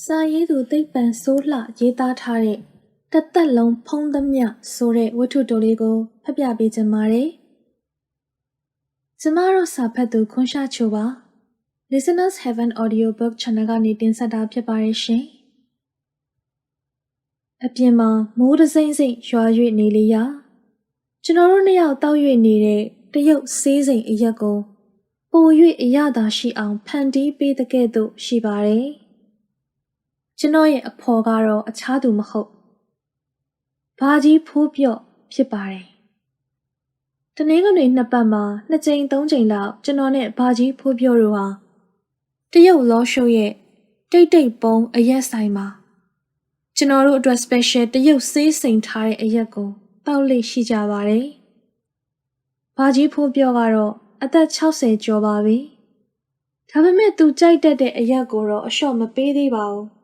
စာရေးသူသိပ္ပံစိုးလှရေးသားထားတဲ့တစ်သက်လုံးဖုံးသမျှဆိုတဲ့ဝတ္ထုတိုလေးကိုဖတ်ပြပေးချင်ပါတယ်။ကျမတို့စာဖတ်သူခွန်ရှာချိုပါ။ Listeners Heaven Audiobook Channel ကနေတင်ဆက်တာဖြစ်ပါတယ်ရှင်။အပြင်မှာမိုးတစိမ့်စိမ့်ရွာ၍နေလေရာကျွန်တော်တို့နှစ်ယောက်တောက်၍နေတဲ့တရုတ်ဆေးစိမ်အရက်ကိုပို၍အရသာရှိအောင်ဖန်တီးပေးတဲ့ကဲ့သို့ရှိပါတယ်။ ကျွန်တော်ရဲ့အဖော်ကတော့အခြားသူမဟုတ်ဘာကြီးဖိုးပြော့ဖြစ်ပါတယ်။တနင်္ဂနွေနှစ်ပတ်မှာနှစ်ကြိမ်သုံးကြိမ်လောက်ကျွန်တော်နဲ့ဘာကြီးဖိုးပြော့တို့ဟာတရုတ်လောရှုပ်ရဲ့တိတ်တိတ်ပုံးအရက်ဆိုင်မှာကျွန်တော်တို့အတွက် special တရုတ်ဆေးစိမ်ထားတဲ့အရက်ကိုတောက်လိရှိကြပါတယ်။ဘာကြီးဖိုးပြော့ကတော့အသက်60ကျော်ပါပြီ။ဒါပေမဲ့သူကြိုက်တတ်တဲ့အရက်ကိုတော့အလျှော့မပေးသေးပါဘူး။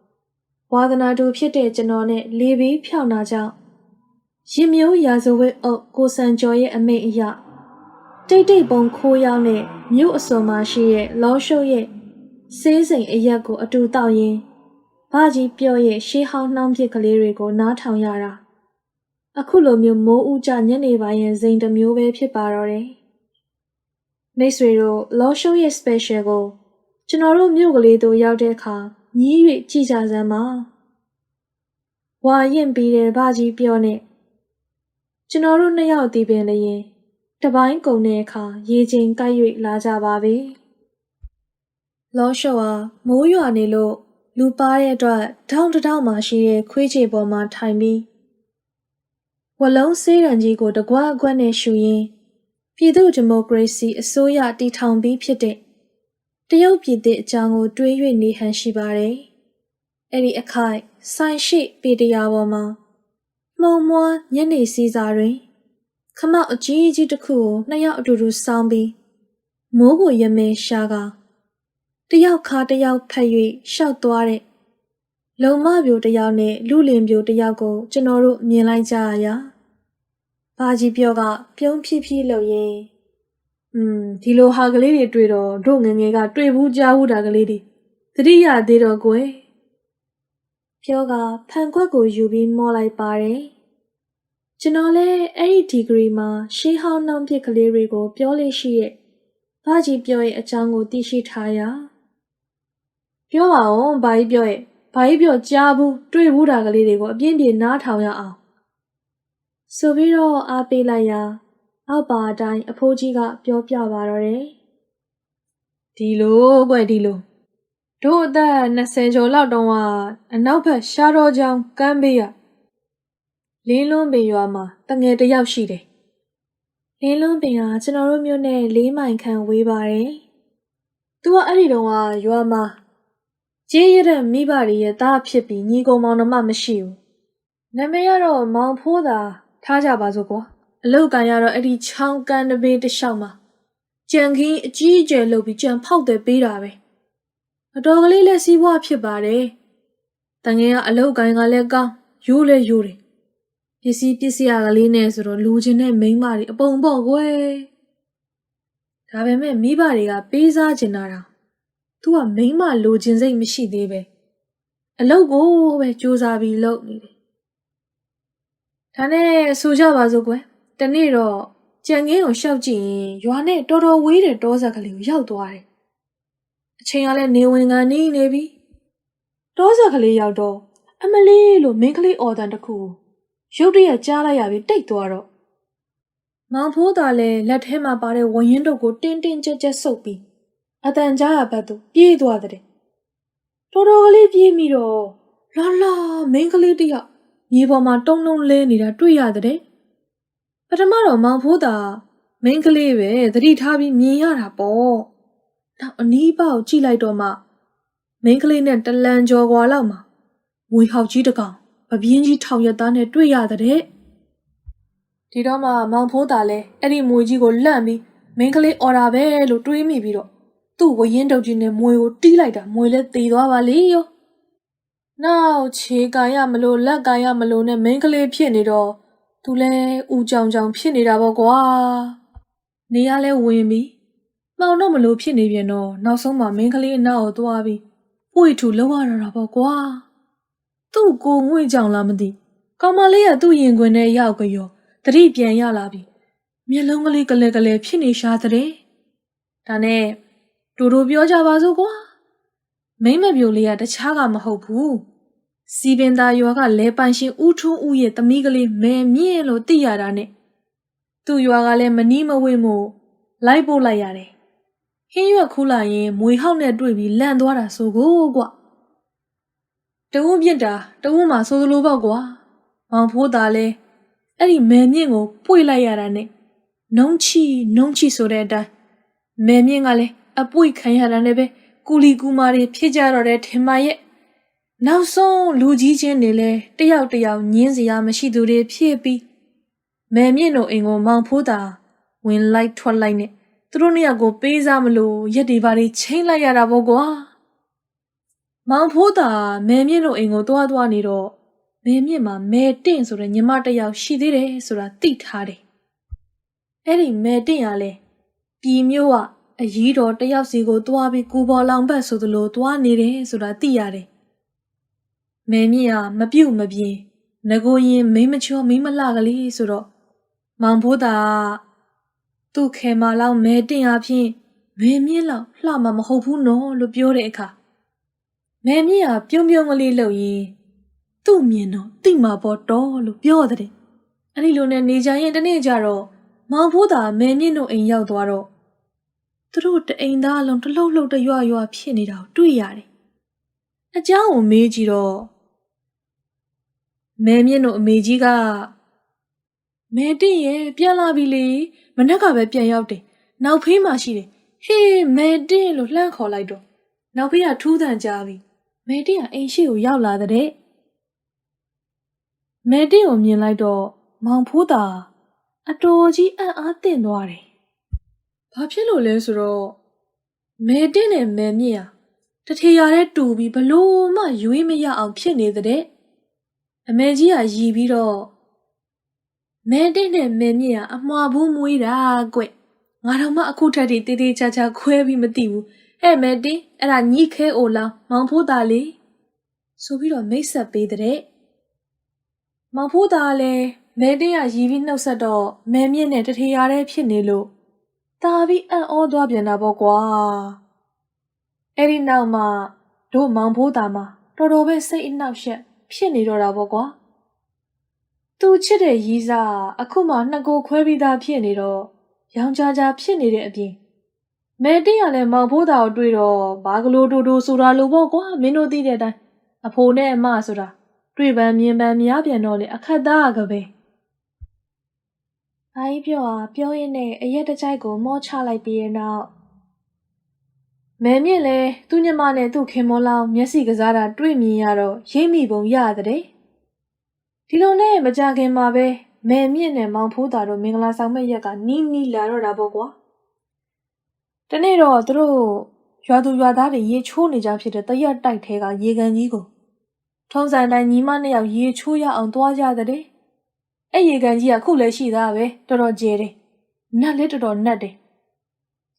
ဝါသနာတူဖြစ်တဲ့ကျွန်တော်နဲ့လေဘေးဖြောင်းတာကြောင့်ရင်မျိုးရာဇဝတ်အုပ်ကိုစံကျော်ရဲ့အမိန့်အရတိတ်တိတ်ပုံခိုးရောက်တဲ့မြို့အစုံမှာရှိတဲ့လောရှုပ်ရဲ့ဆေးစိမ်အရက်ကိုအတူတောက်ရင်းဘာကြီးပြော့ရဲ့ရှေးဟောင်းနှောင်းပြစ်ကလေးတွေကိုနားထောင်ရတာအခုလိုမျိုးမိုးဥကြညနေပိုင်းရဲ့ဇိမ်တစ်မျိုးပဲဖြစ်ပါတော့တယ်မိတ်ဆွေတို့လောရှုပ်ရဲ့ special ကိုကျွန်တော်တို့မြို့ကလေးတို့ရောက်တဲ့အခါ ညီး၍ကြည်ကြစမ်းပါဝါရင်ပြီးတဲ့ဘာကြီးပြောနဲ့ကျွန်တော်တို့နှစ်ယောက်တည်ပင်လျင်တပိုင်းကုန်တဲ့အခါရေချိန်ကိုက်၍လာကြပါပြီလောရှော့ဟာမိုးရွာနေလို့လူပါတဲ့အတွက်ထောင်းတစ်ထောင်းမှရှိတဲ့ခွေးချေပေါ်မှာထိုင်ပြီးဝလုံးဆေးရံကြီးကိုတကွာအကွက်နဲ့ရှူရင်းပြည်သူ့ဒီမိုကရေစီအစိုးရတည်ထောင်ပြီးဖြစ်တဲ့ တရုတ်ပြည်သစ်အကြောင်းကို တွေး၍နေဟန်ရှိပါတယ်။အဲ့ဒီအခိုက်ဆိုင်ရှိပေတရာပေါ်မှာမှုံမွားညနေစီစာတွင် ခမောက်အကြီးအကြီးတစ်ခုကိုနှစ်ယောက်အတူတူစောင်းပြီးမိုးကိုရမဲရှာကတယောက်ခါတယောက်ဖက်၍ရှောက်သွားတဲ့လုံမပြိုတယောက်နဲ့လူလင်ပြိုတယောက်ကို ကျွန်တော်တို့မြင်လိုက်ကြရရာဘာကြီးပြောကပြုံးဖြည်းဖြည်းလုပ်ရင်း อืมဒီလိုဟာကလေးတွေတွေ့တော့တို့ငယ်ငယ်ကတွေ့ဘူးကြားဘူးတာကလေးတွေသတိရသေးတော့ကွယ်ပြောကဖန်ခွက်ကိုယူပြီးမော့လိုက်ပါတယ်ကျွန်တော်လည်းအဲ့ဒီဒီဂရီမှာရှေးဟောင်းနှောင်းပြစ်ကလေးတွေကို ပြောလို့ရှိရဲ့ဘာကြီးပြောရဲ့အကြောင်းကိုသိရှိထားရပြောပါဦးဘာကြီးပြောရဲ့ဘာကြီးပြောကြားဘူးတွေ့ဘူးတာကလေးတွေကိုအပြင်းပြေနားထောင်ရအောင်ဆိုပြီးတော့အားပေးလိုက်ရာ အောက်ပါအတိုင်းအဖိုးကြီးကပြောပြပါတော့တယ်ဒီလိုကွဒီလိုတို့အသက်20ကျော်လောက်တုန်းကအနောက်ဘက်ရှားတော်ကြောင်ကမ်းဘေးရလင်းလွန်းပင်ရွာမှာတငယ်တယောက်ရှိတယ်လင်းလွန်းပင်ကကျွန်တော်တို့မြို့နဲ့၄မိုင်ခန့်ဝေးပါတယ်သူကအဲ့ဒီတုန်းကရွာမှာကြေးရတဲ့မိဘတွေရဲ့သားဖြစ်ပြီးညီကောင်မောင်နှမမရှိဘူးနာမည်ကတော့မောင်ဖိုးသာထားကြပါစို့ကွာ အလုတ်ကန်ရတော့အဲ့ဒီချောင်းကန်တဘေးတစ်လျှောက်မှာကြံခင်းအကြီးအကျယ်လုပ်ပြီးကြံဖောက်တယ်ပေးတာပဲအတော်ကလေးလက်စီးပွားဖြစ်ပါတယ်တငယ်ကအလုတ်ကန်ကလည်းကောင်းရိုးလဲရိုးတယ်ပစ္စည်းပစ္စည်းကလေးနဲ့ဆိုတော့လူချင်းတဲ့မိန်းမတွေအပုံပေါ့ကွယ်ဒါပေမဲ့မိဘတွေကပေးစားကျင်တာတောင်သူကမိန်းမလိုချင်စိတ်မရှိသေးပဲအလုတ်ကိုပဲစူးစမ်းပြီးလုပ်နေတယ်ဒါနဲ့ဆိုကြပါစို့ကွယ် တနေ့တော့ကြံငင်းကိုရှောက်ကြည့်ရင်ရွာနဲ့တော်တော်ဝေးတဲ့တောဆက်ကလေးကိုရောက်သွားတယ်အချိန်ကလည်းနေဝင်ကန်နေနေပြီတောဆက်ကလေးရောက်တော့အမလေးလို့မင်းကလေးအော်တန်တစ်ခုကိုရုတ်တရက်ကြားလိုက်ရပြီးတိတ်သွားတော့မောင်ဖိုးသားလည်းလက်ထဲမှာပါတဲ့ဝရင်တုပ်ကိုတင်းတင်းကြပ်ကြပ်ဆုပ်ပြီးအတန်ကြားရဘက်သို့ပြေးသွားတဲ့တော်တော်ကလေးပြေးမိတော့လာလာမင်းကလေးတယောက်မြေပေါ်မှာတုံးလုံးလဲနေတာတွေ့ရတဲ့ ပထမတော့မောင်ဖိုးသားမင်းကလေးပဲသတိထားပြီးမြင်ရတာပေါ့နောက်အနီးပေါက်ကြည့်လိုက်တော့မှမင်းကလေးနဲ့တလန်ကျော်ကွာလောက်မှာမွေဟောက်ကြီးတကောင်အပြင်းကြီးထောင်ရသားနဲ့တွေ့ရတဲ့ဒီတော့မှမောင်ဖိုးသားလဲအဲ့ဒီမွေကြီးကိုလန့်ပြီးမင်းကလေးအော်တာပဲလို့တွေးမိပြီးတော့သူ့ဝရင်တုပ်ကြီးနဲ့မွေကိုတီးလိုက်တာမွေလဲသေသွားပါလေရောနောက်ခြေကာရမလို့လက်ကာရမလို့နဲ့မင်းကလေးဖြစ်နေတော့ သူလဲဦးကြောင်ကြောင်ဖြစ်နေတာပေါ့ကွာနေရလဲဝင်ပြီးမှောင်တော့မလို့ဖြစ်နေပြန်တော့နောက်ဆုံးမှမင်းကလေးအနောက်ကိုသွားပြီးဖပွေထူလောက်ရတာပေါ့ကွာသူ့ကိုငွေကြောင်လားမသိကောင်မလေးကသူ့ရင်ခွင်ထဲရောက်ကြောတတိပြန်ရလာပြီမျက်လုံးကလေးကလေးကလေးဖြစ်နေရှာတဲ့ဒါနဲ့တူတူပြောကြပါစို့ကွာမိမ့်မပြိုလေးကတခြားကမဟုတ်ဘူး စီပင်သားရွာကလဲပိုင်ရှင်ဦးထွန်းဦးရဲ့သမီးကလေးမဲမြင့်လို့သိရတာနဲ့သူ့ရွာကလည်းမနီးမဝေးမို့လိုက်ပို့လိုက်ရတယ်ဟင်းရွက်ခူးလာရင်မွေဟောက်နဲ့တွေ့ပြီးလန့်သွားတာဆိုကိုကွာတဝန်းပြစ်တာတဝန်းမှာဆိုသလိုပေါ့ကွာမောင်ဖိုးသားလဲအဲ့ဒီမဲမြင့်ကိုပွေလိုက်ရတာနဲ့နှုံးချီနှုံးချီဆိုတဲ့အတိုင်းမဲမြင့်ကလည်းအပွေခံရတာနဲ့ပဲကူလီကူမာတွေဖြစ်ကြတော့တဲ့ထင်မရဲ့ နောက်ဆုံးလူကြီးချင်းတွေလဲတယောက်တယောက်ညင်းစရာမရှိသူတွေဖြစ်ပြီးမဲမြင့်တို့အိမ်ကိုမောင်ဖိုးသားဝင်လိုက်ထွက်လိုက်နဲ့သူတို့နှစ်ယောက်ကိုပေးစားမလို့ရက်ဒီပါတွေချင်းလိုက်ရတာပေါ့ကွာမောင်ဖိုးသားမဲမြင့်တို့အိမ်ကိုတွားတွားနေတော့မဲမြင့်မှာမဲတင့်ဆိုတဲ့ညီမတစ်ယောက်ရှိသေးတယ်ဆိုတာသိထားတယ်အဲ့ဒီမဲတင့်ရလဲပြည်မျိုးကအကြီးတော်တစ်ယောက်စီကိုတွားပြီးကူပေါ်လောင်ဘက်ဆိုသလိုတွားနေတယ်ဆိုတာသိရတယ် မဲမြင့်ကမပြုတ်မပြင်းငကိုရင်မိမချောမိမလှကလေးဆိုတော့မောင်ဖိုးသားက သူ့ခဲမလောက်မဲတင်အဖြစ်မဲမြင့်လောက်လှမှာမဟုတ်ဘူးနော်လို့ပြောတဲ့အခါမဲမြင့်ကပြုံးပြုံးကလေးလှုပ်ရင်သူ့မြင်တော့တိမှာပေါ်တော့လို့ပြောတဲ့အဲ့ဒီလိုနဲ့နေကြရင်တနေ့ကျတော့မောင်ဖိုးသာမဲမြင့်တို့အိမ်ရောက်သွားတော့သူတို့တအိမ်သားအလုံးတစ်လှုပ်လှုပ်တရွရွဖြစ်နေတာကိုတွေ့ရတယ်အเจ้าကိုမေးကြည့်တော့ မဲမြင့်တို့အမေကြီးကမဲတင်ရဲ့ပြန်လာပြီလေမနက်ကပဲပြန်ရောက်တယ်နောက်ဖေးမှရှိတယ်ဟေးမဲတင်လို့လှမ်းခေါ်လိုက်တော့နောက်ဖေးကထူးထန်ကြပြီမဲတင်ကအိမ်ရှိကိုရောက်လာတဲ့မဲတင်ကိုမြင်လိုက်တော့မောင်ဖိုးတာအတော်ကြီးအံ့အားသင့်သွားတယ်ဘာဖြစ်လို့လဲဆိုတော့မဲတင်နဲ့မဲမြင့်ဟာတထေရတဲ့တူပြီးဘလို့မှရွေးမရအောင်ဖြစ်နေတဲ့ အမေကြီးကရီပြီးတော့မဲတဲ့နဲ့မဲမြင့်ကအမှားဘူးမွေးတာကွငါတော့မှအခုထက်ထိတေးသေးချာချာခွဲပြီးမသိဘူးဟဲ့မဲတင်အဲ့ဒါညီခဲအိုလောင်မောင်ဖိုးသားလေးဆိုပြီးတော့မိတ်ဆက်ပေးတဲ့မောင်ဖိုးသားလည်းမဲတင်ကရီပြီးနှုတ်ဆက်တော့မဲမြင့်နဲ့တထေရတဲ့ဖြစ်နေလို့တာပြီးအံ့ဩသွားပြန်တာပေါ့ကွာအဲ့ဒီနောက်မှာတို့မောင်ဖိုးသားမှာတော်တော်ပဲစိတ်အနှောက်အယှက် ဖြစ်နေတော့တာပေါ့ကွာသူချစ်တဲ့ရီးစားအခုမှနှစ်ကိုခွဲပြီးသားဖြစ်နေတော့ရောင်ကြားကြားဖြစ်နေတဲ့အပြင်မဲတင်းရလည်းမောင်ဖိုးတာကိုတွေ့တော့ဘာကလေးတိုးတိုးဆိုတာလိုပေါ့ကွာမင်းတို့သိတဲ့အတိုင်းအဖိုးနဲ့အမဆိုတာတွေ့ပန်းမြင်ပန်းများပြန်တော့လေအခက်သားကပဲအားကြီးပြောอ่ะပြောရင်းနဲ့အရက်တကြိုက်ကိုမော့ချလိုက်ပြီးရဲ့နောက် မဲမြင့်လဲသူ့ညမနဲ့သူ့ခင်မောလောင်မျက်စိကစားတာတွေ့မြင်ရတော့ရိပ်မိပုံရတဲ့ဒီလိုနဲ့မကြခင်မှာပဲမဲမြင့်နဲ့မောင်ဖိုးတာတို့မင်္ဂလာဆောင်မဲ့ရက်ကနီးနီးလာတော့တာပေါ့ကွာတနေ့တော့သူတို့ရွာသူရွာသားတွေရေချိုးနေကြဖြစ်တဲ့တရက်တိုက်ထဲကရေကန်ကြီးကိုထုံးစံတိုင်းညီမနှစ်ယောက်ရေချိုးရအောင်သွားကြတဲ့အဲ့ရေကန်ကြီးကခုလည်းရှိသားပဲတော်တော်ကျဲတယ်နတ်လေးတော်တော်နတ်တယ်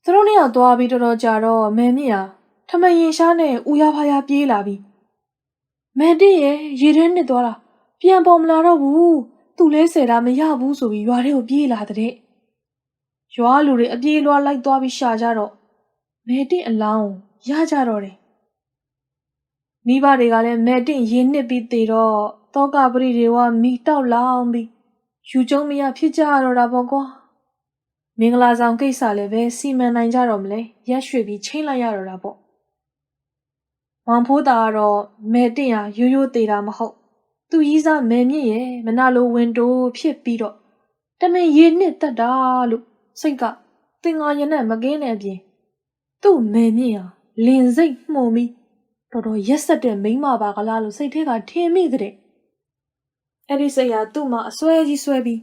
သူတို့နှစ်ယောက်သွားပြီးတော်တော်ကြာတော့မဲမြင့်ဟာထမရင်ရှားနဲ့ဦးရဖားရပြေးလာပြီးမဲတည့်ရဲ့ရေထဲနှစ်သွားတာပြန်ပေါ်မလာတော့ဘူးသူလဲဆယ်တာမရဘူးဆိုပြီးရွာထဲကိုပြေးလာတဲ့ရွာလူတွေအပြေးလွှားလိုက်သွားပြီးရှာကြတော့မဲတင့်အလောင်းရကြတော့တယ်မိဘတွေကလည်းမဲတင့်ရင်းနှစ်ပြီးတေတော့တောကပရိတွေကမိတောက်လောင်ပြီးယူကျုံမရဖြစ်ကြတော့တာပေါ့ကွာ မင်္ဂလာဆောင်ကိစ္စလည်းပဲစီမံနိုင်ကြတော့မလဲရက်ရွှေပြီးချိန်လိုက်ရတော့တာပေါ့မောင်ဖိုးတာကတော့မဲတင့်ဟာရိုးရိုးသေးတာမဟုတ်သူကြီးစားမဲမြင့်ရဲ့မနာလိုဝင်တိုးဖြစ်ပြီးတော့တမင်ရေနှစ်တက်တာလို့စိတ်ကတင်ငါရနဲ့မကင်းတဲ့အပြင်သူ့မဲမြင့်ဟာလင်စိတ်မှုန်ပြီးတော်တော်ရက်ဆက်တဲ့မိန်းမပါကလားလို့စိတ်ထဲကထင်မိတဲ့အဲ့ဒီစိတ်ဟာသူ့မှာအစွဲကြီးဆွဲပြီး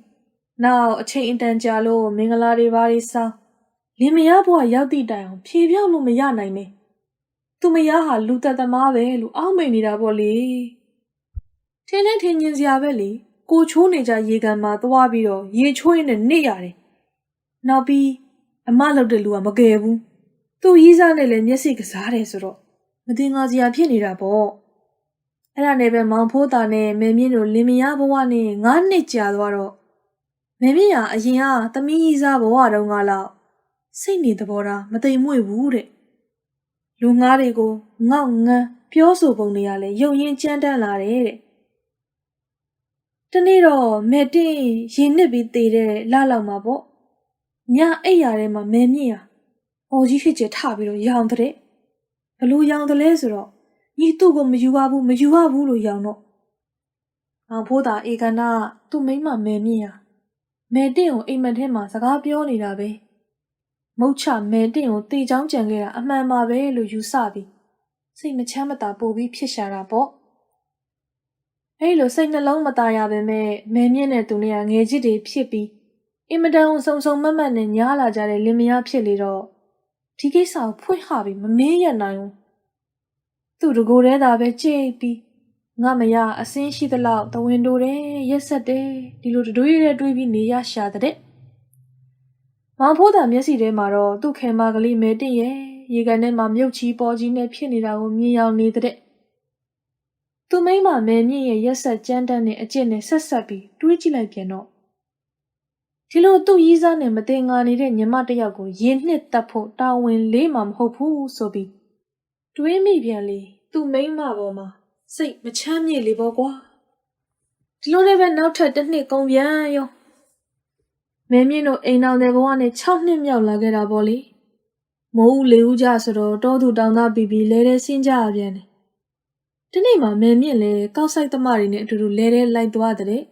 နောက်အချိန်အတန်ကြာလို့မင်္ဂလာတွေဘာတွေစားလင်မယားဘဝရောက်သည့်တိုင်အောင်ဖြေပြောင်းလို့မရနိုင်နဲ့သူမယားဟာလူသက်သမားပဲလို့အောက်မိန်နေတာပေါ့လေထင်းနဲ့ထင်းညင်စရာပဲလေကိုချိုးနေကြရေကန်မှာသွားပြီးတော့ရေချိုးရင်းနဲ့နေရတယ်နောက်ပြီးအမလောက်တဲ့လူကမကယ်ဘူးသူ့ရီးစားနဲ့လည်းမျက်စိကစားတယ်ဆိုတော့မတင်ငါစရာဖြစ်နေတာပေါ့အဲ့ဒါနဲ့ပဲမောင်ဖိုးသားနဲ့မေမြင့်တို့လင်မယားဘဝနဲ့ငါးနှစ်ကြာသွားတော့ မေမြင့်ကအရင်ကသမီးကြီးစားဘဝတုန်းကလောက်စိတ်နေသဘောထားမတိမ်မွေ့ဘူးတဲ့လူငါးတွေကိုငေါက်ငန်းပြောဆိုပုံတွေကလည်းယုံရင်ကြမ်းတမ်းလာတယ်တဲ့တနေ့တော့မေတင်ရင်နစ်ပြီးတည်တဲ့လလောက်မှာပေါ့ညအိပ်ရာထဲမှာမေမြင့်ဟာအော်ကြီးဖြစ်ချင်ထပြီးတော့ရောင်တဲ့ဘလို့ရောင်တယ်လဲဆိုတော့ညီသူ့ကိုမယူပါဘူးမယူပါဘူးလို့ရောင်တော့အောင်ဖိုးတာဧကနာကသူ့မိန်းမမယ်မြင့်ဟာ မဲတင့်ကိုအိမ်မက်ထဲမှာစကားပြောနေတာပဲမုတ်ချမဲတင့်ကိုတေချောင်းကြံခဲ့တာအမှန်ပါပဲလို့ယူဆပြီးစိတ်မချမ်းမသာပို့ပြီးဖြစ်ရှာတာပေါ့အဲ့လိုစိတ်နှလုံးမသားရပါပဲမဲမြင့်တဲ့သူနဲ့ကငယ်ချစ်တွေဖြစ်ပြီးအင်မတန်ဆုံဆုံမတ်မတ်နဲ့ညားလာကြတဲ့လင်မယားဖြစ်လေတော့ဒီကိစ္စကိုဖွင့်ဟပြီးမမင်းရနိုင်ဘူးသူတကိုယ်တည်းသာပဲကြိတ်ပြီး ငါမရအစင်းရှိသလောက်တဝင်းတိုတယ်ရက်ဆက်တယ်ဒီလိုတတွေးရဲတွေးပြီးနေရရှာတဲ့မောင်ဖိုးတာမျက်စိထဲမှာတော့သူ့ခဲမကလေးမဲတင်ရဲ့ရေကန်ထဲမှာမြုပ်ချီပေါ်ကြီးနဲ့ဖြစ်နေတာကိုမြင်ရောက်နေတဲ့သူမိမ့်မမဲမြင့်ရဲ့ရက်ဆက်ကြမ်းတမ်းတဲ့အကျင့်နဲ့ဆက်ဆက်ပြီးတွေးကြည့်လိုက်ပြန်တော့ဒီလိုသူ့ရီးစားနဲ့မတင်ငါနေတဲ့ညီမတစ်ယောက်ကိုရင်နှစ်တက်ဖို့တာဝန်လေးမှမဟုတ်ဘူးဆိုပြီးတွေးမိပြန်လေသူ့မိန်းမပေါ်မှာ စိတ်မချမ်းမြေ့လေပေါ့ကွာဒီလိုလည်းပဲနောက်ထပ်တစ်နှစ်ကုန်ပြန်ရောမင်းမြင့်တို့အိမ်တော်တဲ့ဘဝနဲ့6နှစ်မြောက်လာခဲ့တာပေါ့လေမိုးဦးလေဦးကြဆိုတော့တောသူတောင်သားပြီးပြီးလဲတဲ့ဆင်းကြရပြန်တယ်ဒီနေ့မှမင်းမြင့်လည်းကောက်ဆိုင်သမားတွေနဲ့အတူတူလဲတဲ့လိုက်သွားတဲ့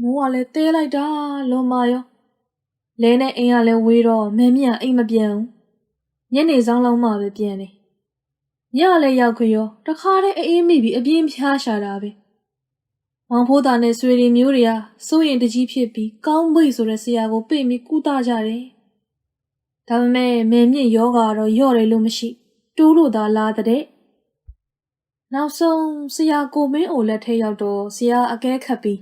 မိုးကလည်းတဲလိုက်တာလွန်မာရောလဲနဲ့အိမ်ကလည်းဝေးတော့မင်းမြတ်အိမ်မပြန်ဘူးညနေဆောင်လုံးမှပဲပြန်တယ် ညလည်းရောက်ခွေရောတခါတည်းအေးမိပြီးအပြင်းဖြားရှာတာပဲမောင်ဖိုးသားနဲ့ဆွေတွေမျိုးတွေကစိုးရင်တကြီးဖြစ်ပြီးကောင်းမိတ်ဆိုတဲ့ဆရာကိုပိတ်ပြီးကုသကြတယ်ဒါပေမဲ့မင်းမြင့်ယောဂါတော့ယော့တယ်လို့မရှိတိုးလို့သာလာတဲ့နောက်ဆုံးဆရာကိုမင်းအိုလက်ထဲရောက်တော့ဆရာအကဲခတ်ပြီး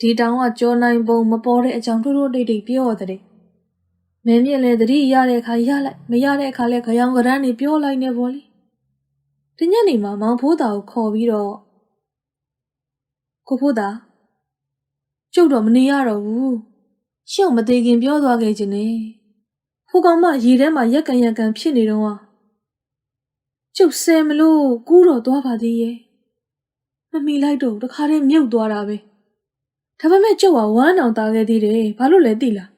ဒီတောင်ကကြောနိုင်ပုံမပေါ်တဲ့အကြောင်းထိုးထိုးတိတ်တိတ်ပြောတဲ့မင်းမြင့်လည်းသတိရတဲ့အခါရလိုက်မရတဲ့အခါလည်းခရောင်ကရမ်းနေပြောလိုက်နေပေါ့လေ ဒီညနေမှာမောင်ဖိုးတာကိုခေါ်ပြီးတော့ကိုဖိုးတာကျုပ်တော့မနေရတော့ဘူးရှေ့မသေးခင်ပြောသွားခဲ့ခြင်းနဲ့ဟိုကောင်မရေထဲမှာရက်ကန်ရက်ကန်ဖြစ်နေတော့ဟာကျုပ်ဆဲမလို့ကူးတော့သွားပါသေးရဲ့မမီလိုက်တော့တခါတည်းမြုပ်သွားတာပဲဒါပေမဲ့ကျုပ်ကဝမ်းအောင်သားခဲ့သေးတယ်ဘာလို့လဲသိလား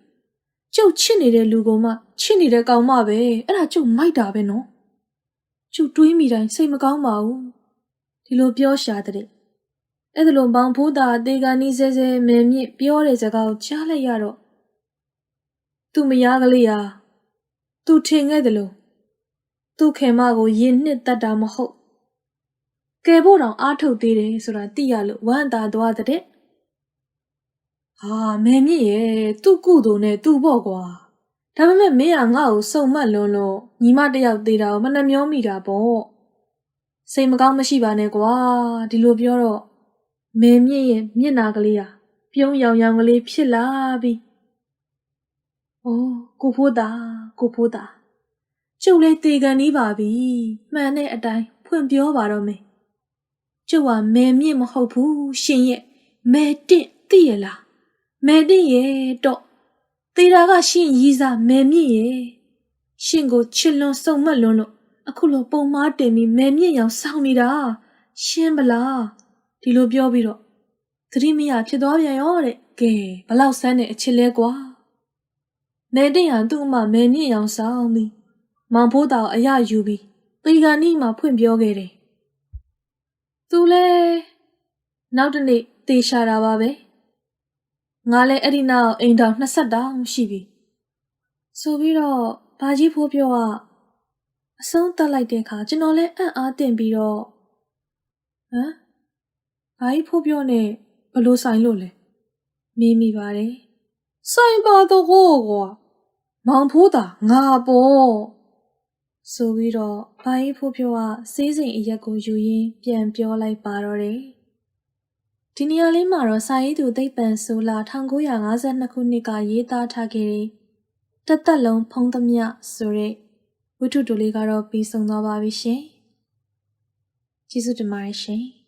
ကျုပ်ချစ်နေတဲ့လူကောင်မှချစ်နေတဲ့ကောင်မပဲအဲ့ဒါကျုပ်မိုက်တာပဲနော် ကျုပ်တွေးမိတိုင်းစိတ်မကောင်းပါဘူးဒီလိုပြောရှာတဲ့အဲ့ဒါလိုဘောင်ဖိုးတာအသေးကနီးစဲစဲမင်းမြင့်ပြောတဲ့စကားကိုကြားလိုက်ရတော့သူမယားကလေးဟာသူထင်ခဲ့တယ်လို့သူ့ခင်မကိုရင်နှစ်တတ်တာမဟုတ်ကယ်ဖို့တောင်အားထုတ်သေးတယ်ဆိုတာသိရလို့ဝမ်းသာသွားတဲ့ဟာမဲမြင့်ရဲ့သူ့ကုသိုလ်နဲ့သူ့ပေါ့ကွာ ဒါပေမဲ့မင်းကငါ့ကိုစုံမက်လွန်းလို့ညီမတစ်ယောက်သေးတာကိုမနှမျောမိတာပေါ့စိတ်မကောင်းမရှိပါနဲ့ကွာဒီလိုပြောတော့မဲမြင့်ရဲ့မျက်နာကလေးဟာပြုံးရောင်ရောင်ကလေးဖြစ်လာပြီ။အိုးကိုဖိုးတာကိုဖိုးတာကျုပ်လည်းတေကန်နီးပါပြီမှန်တဲ့အတိုင်းဖွင့်ပြောပါတော့မယ်ကျုပ်ကမဲမြင့်မဟုတ်ဘူးရှင်ရဲ့မဲတင့်သိရလားမဲတင်ရဲ့တော့ သေတာကရှင်ရီးစားမဲမြင့်ရဲ့ရှင်ကိုချစ်လွန်စုံမက်လွန်းလို့အခုလိုပုံမားတင်ပြီးမဲမြင့်ရောင်စောင်းနေတာရှင်းမလားဒီလိုပြောပြီးတော့သတိမရဖြစ်သွားပြန်ရောတဲ့ကဲဘလောက်ဆန်းတဲ့အချစ်လဲကွာမဲတင်ရသူ့အမမဲမြင့်ရောင်စောင်းပြီးမောင်ဖိုးတာကိုအရယူပြီးသေကနီးမှာဖွင့်ပြောခဲ့တယ်သူလဲနောက်တစ်နေ့သေရှာတာပါပဲ ငါလည်းအဲ့ဒီနောက်အိမ်တောင်20တောင်ရှိပြီဆိုပြီးတော့ဘာကြီးဖိုးပြောကအဆုံးတက်လိုက်တဲ့အခါကျွန်တော်လည်းအံ့အားသင့်ပြီးတော့ဟမ်ဘာကြီးဖိုးပြောနဲ့ဘလို့ဆိုင်လို့လဲမေးမိပါတယ်ဆိုင်ပါတော့ကွာမောင်ဖိုးတာငါပေါ့ဆိုပြီးတော့ဘာကြီးဖိုးပြောကစေးစိမ်အရက်ကိုယူရင်းပြန်ပြောလိုက်ပါတော့တယ် ဒီနေရာလေးမှာတော့စာရေးသူသိပ္ပံဆိုလာ1952ခုနှစ်ကရေးသားထားခဲ့တဲ့တသက်လုံးဖုံးသမျှဆိုတဲ့ဝတ္ထုတူလေးကတော့ပြီးဆုံးသွားပါပြီရှင်။ကျေးဇူးတင်ပါတယ်ရှင်။